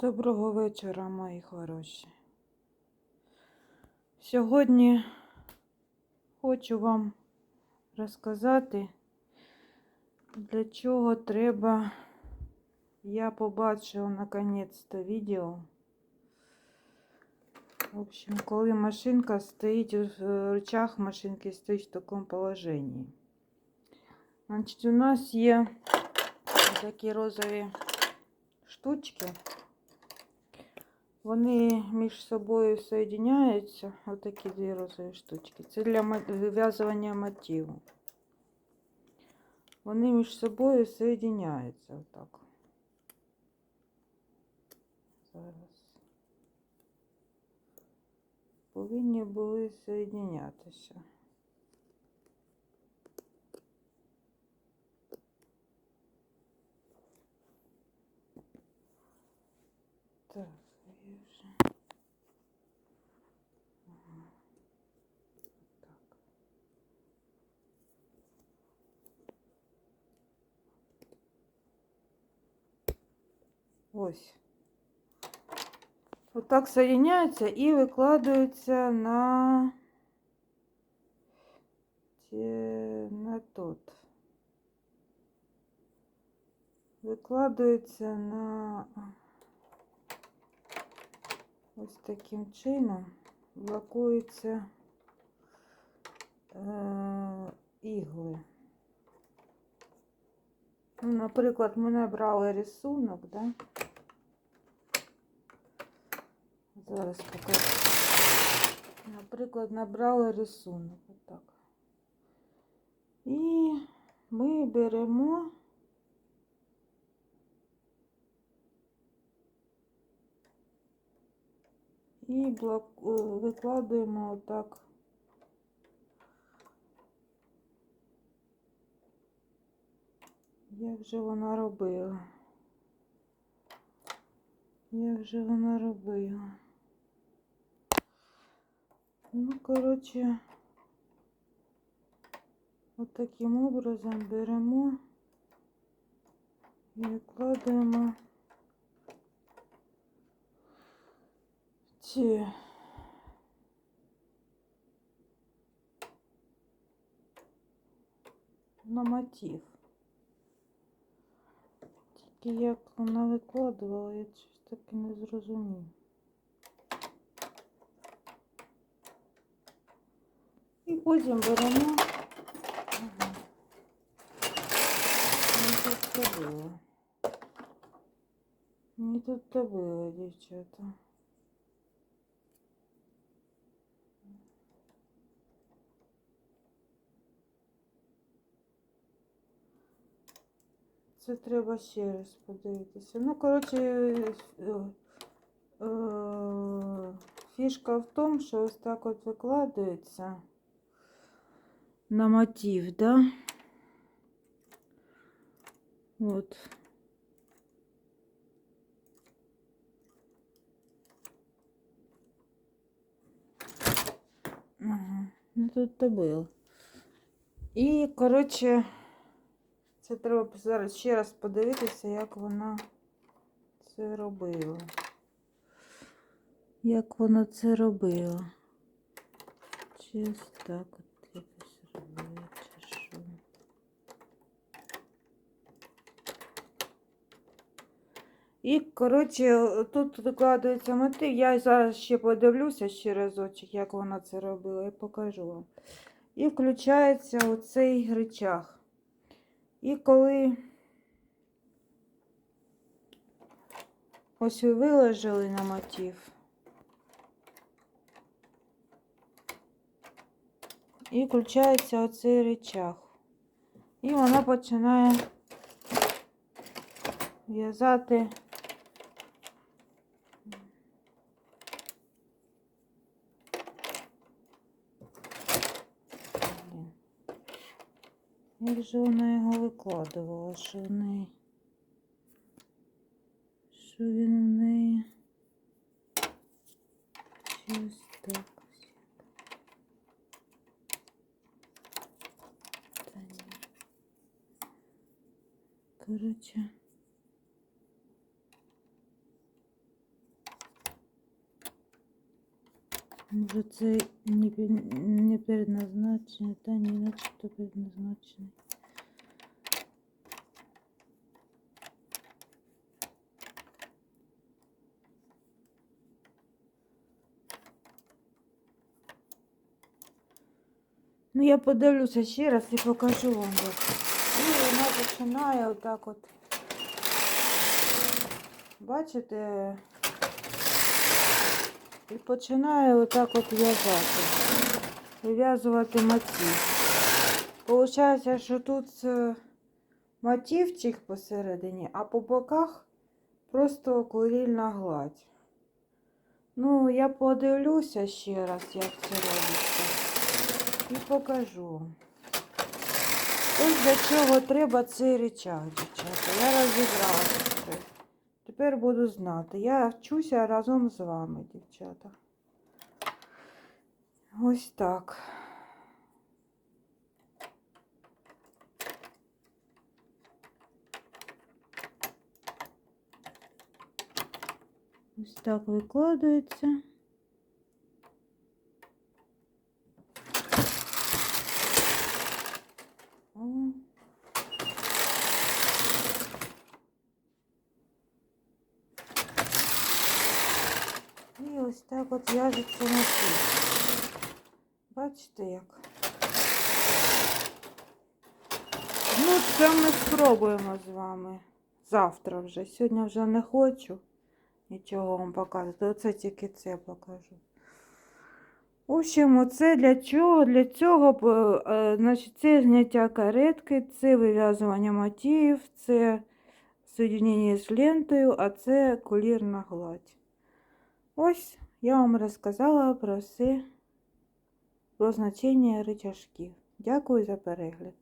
Доброго вечора, мої хороші. Сьогодні хочу вам розказати, для чого треба. Я побачила наконець-то відео. В общем, коли машинка стоїть, в рычаг машинки стоїть в такому положенні. Значить, у нас є такі розові штучки. Вони між собою соєдиняються. Отакі дві розові штучки. Це для вив'язування мотиву. Вони між собою соєдиняються. Отак. Зараз. Повинні були соєдинятися. Так, вже. Ага. Так. Соєдиняються і викладаються на, на тот. Викладаються на ось таким чином блокуються е, ігли. Ну, наприклад, ми набрали рисунок, да? Зараз покажу. Наприклад, набрали рисунок. Отак. І ми беремо і е, викладуємо отак. Як же вона робила? Як же вона робила? Ну, коротше, от таким образом беремо і викладаємо ці на мотив. Тільки як вона викладувала, я щось таки не зрозумів. І потім беремо. Ага. Не тут це було. Не тут це було, дівчата. Це треба ще раз подивитися. Ну, коротше, е, е, фішка в тому, що ось так от викладається на мотив, да? От. Ага, ну тут то було. І, коротше, це треба зараз ще раз подивитися, як вона це робила. Як вона це робила. Чи так от якось робила, чи що. І, коротше, тут викладається мотив. Я зараз ще подивлюся ще разочок, як вона це робила, і покажу вам. І включається оцей рычаг. І коли ось ви виложили на мотив. І включається оцей речах, І вона починає в'язати Як же вона його викладувала, що в неї? Що він в неї? Щось так. Та ні. Може це не, не предназначений, та ні, начебто предназначений. Ну, я подивлюся ще раз і покажу вам. І вона починає отак от. Бачите? І починає отак от в'язати. Вив'язувати мотив. Получається, що тут е, мотивчик посередині, а по боках просто акварельна гладь. Ну, я подивлюся ще раз, як це робиться. І покажу. Ось для чого треба цей речах, дівчата. Я розібралася. Тепер буду знати. Я вчуся разом з вами, дівчата. Ось так. Ось так викладається. О. І ось так от в'яжеться мотив. Бачите як? Ну, це ми спробуємо з вами завтра вже. Сьогодні вже не хочу нічого вам показувати. Оце тільки це покажу. В общем, оце для чого? Для цього, е, е, значить, це зняття каретки, це вив'язування мотивів, це соєднення з лентою, а це колірна гладь. Ось я вам розказала про все про значення речашків. Дякую за перегляд.